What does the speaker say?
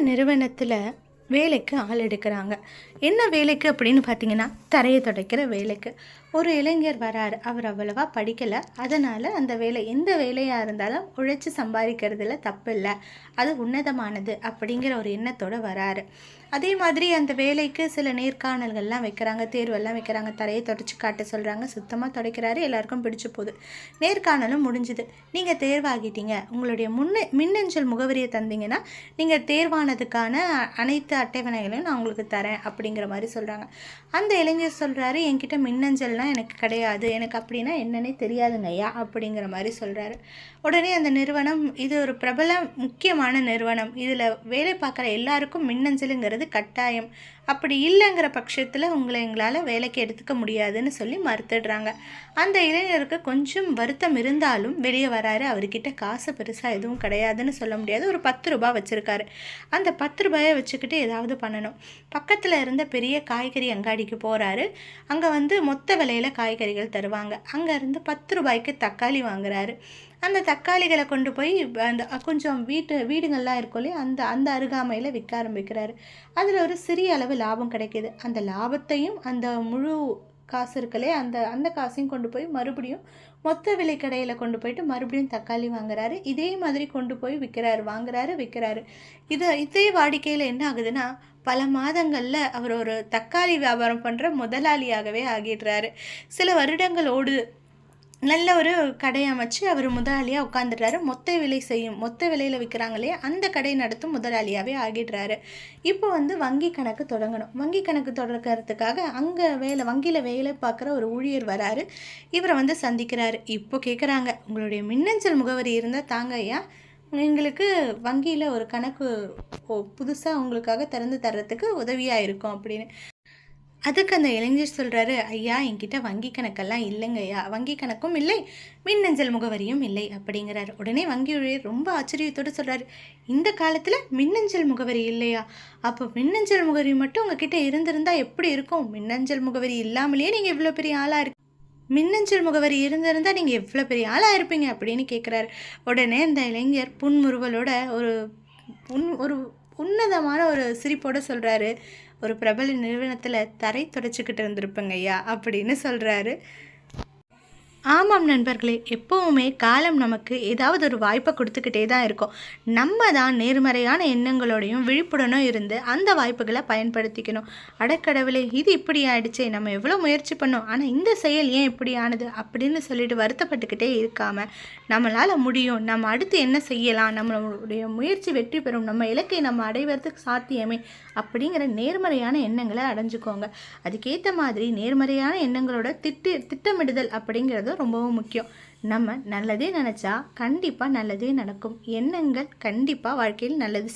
நிறுவனத்தில் வேலைக்கு ஆள் எடுக்கிறாங்க. என்ன வேலைக்கு அப்படின்னு பார்த்தீங்கன்னா தரையை துடைக்கிற வேலைக்கு. ஒரு இளைஞர் வராரு அவர் அவ்வளவா படிக்கலை. அதனால் அந்த வேலை எந்த வேலையாக இருந்தாலும் உழைச்சி சம்பாதிக்கிறதுல தப்பு இல்லை அது உன்னதமானது அப்படிங்கிற ஒரு எண்ணத்தோடு வராரு. அதே மாதிரி அந்த வேலைக்கு சில நேர்காணல்கள்லாம் வைக்கிறாங்க தேர்வெல்லாம் வைக்கிறாங்க தரையை தொடச்சி காட்ட சொல்கிறாங்க சுத்தமாக துடைக்கிறாரு எல்லாருக்கும் பிடிச்சி போகுது. நேர்காணலும் முடிஞ்சுது. நீங்கள் தேர்வாகிட்டீங்க. உங்களுடைய முன்ன மின்னஞ்சல் முகவரியை தந்தீங்கன்னா நீங்கள் தேர்வானதுக்கான அனைத்து அட்டைவணைகளையும் நான் உங்களுக்கு தரேன் அப்படிங்கிற மாதிரி சொல்கிறாங்க அந்த இளைஞர் சொல்கிறாரு என்கிட்ட மின்னஞ்சல்லாம் எனக்கு கிடையாது. எனக்கு அப்படின்னா என்னன்னே தெரியாதுங்க ஐயா அப்படிங்கிற மாதிரி சொல்கிறாரு உடனே அந்த நிறுவனம் இது ஒரு பிரபல முக்கியமான நிறுவனம். இதில் வேலை பார்க்குற எல்லாருக்கும் மின்னஞ்சலுங்கிறது கட்டாயம். அப்படி இல்லைங்கிற பட்சத்தில் உங்களை எங்களால் வேலைக்கு எடுத்துக்க முடியாதுன்னு சொல்லி மறுத்துடுறாங்க. அந்த இளைஞருக்கு கொஞ்சம் வருத்தம் இருந்தாலும் வெளியே வராரு. அவர்கிட்ட காசு பெருசாக எதுவும் கிடையாதுன்னு சொல்ல முடியாது. ஒரு பத்து ரூபாய் வச்சுருக்காரு. அந்த பத்து ரூபாயை வச்சுக்கிட்டு ஏதாவது பண்ணணும். பக்கத்தில் இருந்த பெரிய காய்கறி அங்காடிக்கு போகிறாரு அங்கே வந்து மொத்த விலையில் காய்கறிகள் தருவாங்க. அங்கே இருந்து பத்து ரூபாய்க்கு தக்காளி வாங்குறாரு. அந்த தக்காளிகளை கொண்டு போய் அந்த கொஞ்சம் வீட்டு வீடுங்கள்லாம் இருக்கும் இல்லையா? அந்த அந்த அருகாமையில் விற்க ஆரம்பிக்கிறாரு. அதில் ஒரு சிறிய அளவு லாபம் கிடைக்கிது. அந்த லாபத்தையும் அந்த முழு காசு இருக்கலே அந்த அந்த காசையும் கொண்டு போய் மறுபடியும் மொத்த விலை கடையில் கொண்டு போயிட்டு மறுபடியும் தக்காளி வாங்குறாரு. இதே மாதிரி கொண்டு போய் விற்கிறாரு வாங்குறாரு விற்கிறாரு இது இதே வாடிக்கையில் என்ன ஆகுதுன்னா பல மாதங்களில் அவர் ஒரு தக்காளி வியாபாரம் பண்ணுற முதலாளியாகவே ஆகிடுறாரு. சில வருடங்கள் ஓடுது நல்ல ஒரு கடை அமைச்சு அவர் முதலாளியாக உட்காந்துடுறாரு மொத்த விலை செய்யும் மொத்த விலையில் விற்கிறாங்க இல்லையா அந்த கடை நடத்தும் முதலாளியாகவே ஆகிடுறாரு. இப்போ வந்து வங்கி கணக்கு தொடங்கணும். வங்கி கணக்கு தொடக்கிறதுக்காக அங்கே வேலை வங்கியில் வேலை பார்க்குற ஒரு ஊழியர் வராரு. இவரை வந்து சந்திக்கிறாரு. இப்போ கேட்குறாங்க உங்களுடைய மின்னஞ்சல் முகவரி இருந்தால் தாங்க ஐயா. எங்களுக்கு வங்கியில் ஒரு கணக்கு புதுசாக உங்களுக்காக திறந்து தர்றதுக்கு உதவியாக இருக்கும் அப்படின்னு. அதுக்கு அந்த இளைஞர் சொல்கிறாரு ஐயா என்கிட்ட வங்கி கணக்கெல்லாம் இல்லைங்க ஐயா வங்கி கணக்கும் இல்லை. மின்னஞ்சல் முகவரியும் இல்லை அப்படிங்கிறாரு. உடனே வங்கி ஊழியர் ரொம்ப ஆச்சரியத்தோடு சொல்கிறாரு இந்த காலத்தில் மின்னஞ்சல் முகவரி இல்லையா? அப்போ மின்னஞ்சல் முகவரி மட்டும் உங்ககிட்ட இருந்திருந்தா எப்படி இருக்கும்? மின்னஞ்சல் முகவரி இல்லாமலேயே நீங்கள் இவ்வளோ பெரிய ஆளாக இருக்கு மின்னஞ்சல் முகவரி இருந்திருந்தால் நீங்கள் எவ்வளோ பெரிய ஆளாக இருப்பீங்க அப்படின்னு கேட்குறாரு உடனே அந்த இளைஞர் புன்முறுவலோட ஒரு புன் ஒரு உன்னதமான ஒரு சிரிப்போடு சொல்கிறாரு ஒரு பிரபல நிறுவனத்தில் தரை தொடச்சிக்கிட்டு இருந்திருப்பேங்க ஐயா அப்படின்னு சொல்கிறாரு ஆமாம் நண்பர்களே எப்போவுமே காலம் நமக்கு ஏதாவது ஒரு வாய்ப்பை கொடுத்துக்கிட்டே தான் இருக்கும். நம்ம தான் நேர்மறையான எண்ணங்களோடையும் விழிப்புடனும் இருந்து அந்த வாய்ப்புகளை பயன்படுத்திக்கணும். அடக்கடவுளே இது இப்படி ஆயிடுச்சே நம்ம எவ்வளோ முயற்சி பண்ணோம் ஆனால் இந்த செயல் ஏன் இப்படி ஆனது அப்படின்னு சொல்லிட்டு வருத்தப்பட்டுக்கிட்டே இருக்காமல் நம்மளால் முடியும் நம்ம அடுத்து என்ன செய்யலாம் நம்மளுடைய முயற்சி வெற்றி பெறும் நம்ம இலக்கை நம்ம அடைவதற்கு சாத்தியமே அப்படிங்கிற நேர்மறையான எண்ணங்களை அடைஞ்சுக்கோங்க. அதுக்கேற்ற மாதிரி நேர்மறையான எண்ணங்களோட திட்டு திட்டமிடுதல் அப்படிங்கிறது ரொம்பவும் முக்கியம். நம்ம நல்லதே நினச்சா கண்டிப்பாக நல்லதே நடக்கும். எண்ணங்கள் கண்டிப்பாக வாழ்க்கையில் நல்லது